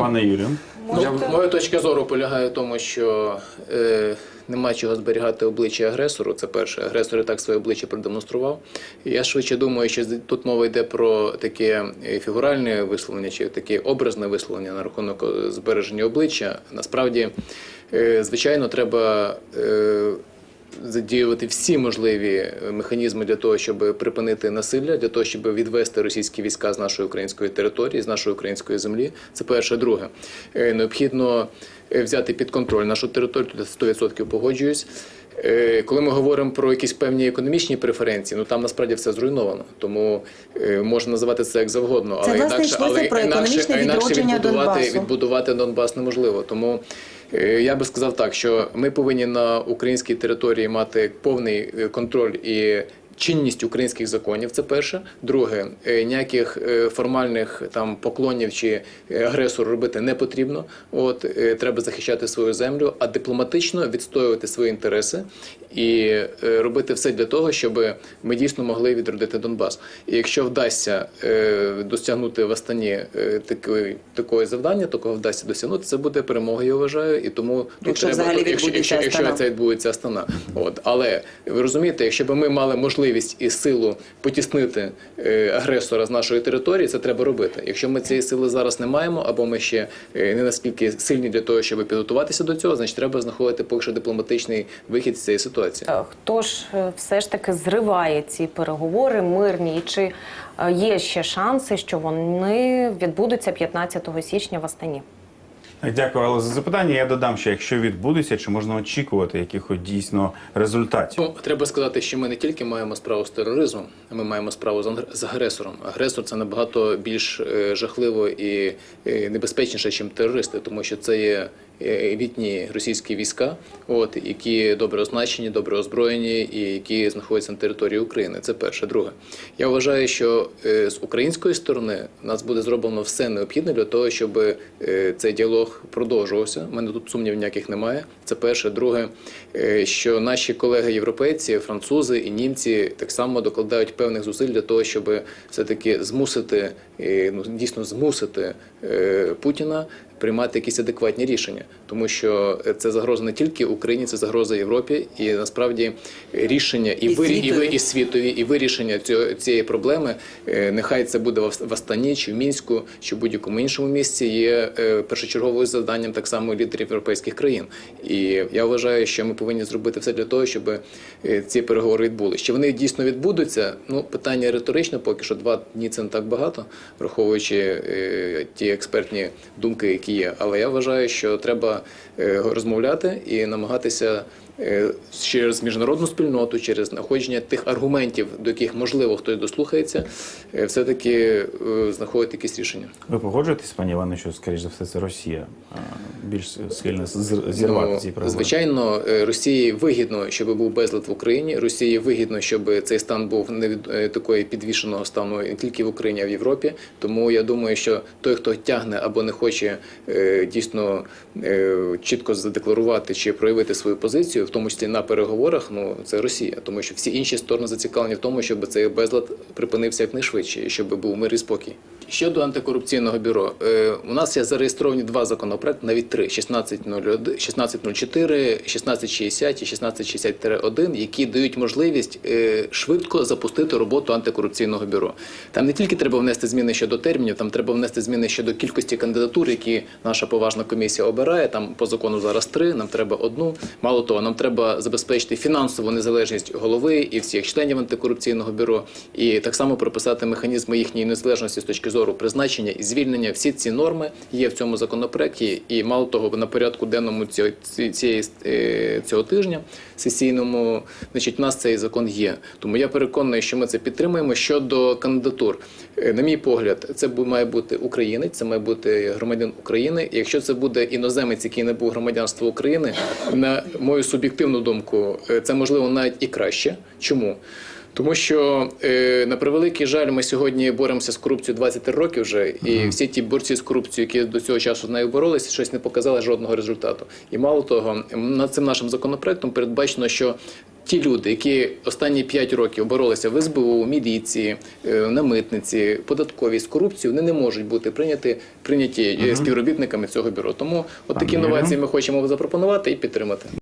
Пане Юрію, Ну, моя точка зору полягає в тому, що е, нема чого зберігати обличчя агресору. Це перше. Агресор і так своє обличчя продемонстрував. Я швидше думаю, що тут мова йде про таке е, фігуральне висловлення чи таке образне висловлення на рахунок е, збереження обличчя. Насправді, е, звичайно, треба. Е, задіювати всі можливі е, механізми для того, щоб припинити насилля, для того, щоб відвести російські війська з нашої української території, з нашої української землі. Це перше. Друге, Е, необхідно е, взяти під контроль нашу територію. Тут 100% погоджуюсь. Коли ми говоримо про якісь певні економічні преференції, ну там насправді все зруйновано. Тому можна називати це як завгодно, Це, але власне, інакше, але про інакше, інакше відбудувати, Донбасу. відбудувати Донбас неможливо. Тому я би сказав так, що ми повинні на українській території мати повний е, контроль і. Чинність українських законів це перше. Друге, е, ніяких е, формальних там поклонів чи е, агресору робити не потрібно. От треба захищати свою землю, а дипломатично відстоювати свої інтереси і робити все для того, щоб ми дійсно могли відродити Донбас. І якщо вдасться досягнути в Астані такої такої завдання, такого вдасться досягнути, це буде перемога, я вважаю. І тому тут Якщо треба якщо, якщо, якщо це відбудеться Астана. От але ви розумієте, якщо б ми мали можливість і силу потіснити е, агресора з нашої території, це треба робити. Якщо ми цієї сили зараз не маємо, або ми ще е, не наскільки сильні для того, щоб підготуватися до цього, значить треба знаходити поки дипломатичний вихід з цієї ситуації. Е, Хто ж все ж таки зриває ці переговори мирні? І чи є ще шанси, що вони відбудуться 15 січня в Астані? Дякую але за запитання. Я додам, що якщо відбудеться, чи можна очікувати якихось дійсно результатів? Ну, треба сказати, що ми не тільки маємо справу з тероризмом, ми маємо справу з агресором. Агресор це набагато більш е, жахливо і небезпечніше, ніж терористи, тому що це є елітні російські війська, от які добре оснащені, добре озброєні і які знаходяться на території України. Це перше. Друге, я вважаю, що е, з української сторони в нас буде зроблено все необхідне для того, щоб е, цей діалог продовжувався. У мене тут сумнівів ніяких немає. Це перше. Друге, е, що наші колеги європейці, французи і німці так само докладають певних зусиль для того, щоб все-таки змусити е, ну дійсно змусити е, Путіна. Приймати якісь адекватні рішення, тому що це загроза не тільки Україні, це загроза Європі, і насправді рішення і, І ви, і ви і світові, і вирішення цього цієї проблеми. е, Нехай це буде в Ас- Астані, чи в мінську, чи в будь-якому іншому місці. Є е, першочерговою завданням так само лідерів європейських країн. І я вважаю, що ми повинні зробити все для того, щоб е, ці переговори відбулися. Чи вони дійсно відбудуться? Ну питання риторичне, поки що два дні це не так багато, враховуючи е, ті експертні думки, які є. Але я вважаю, що треба е, розмовляти і намагатися через міжнародну спільноту, через знаходження тих аргументів, до яких можливо хтось дослухається, е, все-таки е, знаходити якісь рішення. Ви погоджуєтесь, пані Іване, що скоріш за все це Росія більш схильна з- зірвати ці переговори? Ну, звичайно, е, Росії вигідно, щоб був безлад в Україні. Росії вигідно, щоб цей стан був не від е, такої підвішеного стану не тільки в Україні, а в Європі. Тому я думаю, що той, хто тягне або не хоче е, дійсно е, чітко задекларувати чи проявити свою позицію, в тому числі на переговорах, ну це Росія, тому що всі інші сторони зацікавлені в тому, щоб цей безлад припинився якнайшвидше, і щоб був мир і спокій. Щодо антикорупційного бюро, е, у нас є зареєстровані два законопроекти, навіть три: 1601, 1604, 1660 і 1660-1, які дають можливість е, швидко запустити роботу антикорупційного бюро. Там не тільки треба внести зміни щодо термінів, там треба внести зміни щодо кількості кандидатур, які наша поважна комісія обирає. Там по закону зараз три, нам треба одну. Мало того, нам треба забезпечити фінансову незалежність голови і всіх членів антикорупційного бюро, і так само прописати механізми їхньої незалежності з точки зору призначення і звільнення. Всі ці норми є в цьому законопроекті. І мало того, на порядку денному цієї е, цього тижня сесійному, значить, у нас цей закон є. Тому я переконаний, що ми це підтримуємо. Щодо кандидатур, Е, на мій погляд, це має бути українець, це має бути громадян України. Якщо це буде іноземець, який не був громадянства України, на мою суб'єктивну думку, е, це можливо навіть і краще. Чому? Тому що е, на превеликий жаль, ми сьогодні боремося з корупцією 20 років вже, і всі ті борці з корупцією, які до цього часу з нею боролися, щось не показали жодного результату. І мало того, над цим нашим законопроектом передбачено, що ті люди, які останні 5 років боролися в СБУ, міліції, е, на митниці, податковій з корупцією, вони не можуть бути прийняті, прийняті е, співробітниками цього бюро. Тому от такі інновації ми хочемо запропонувати і підтримати.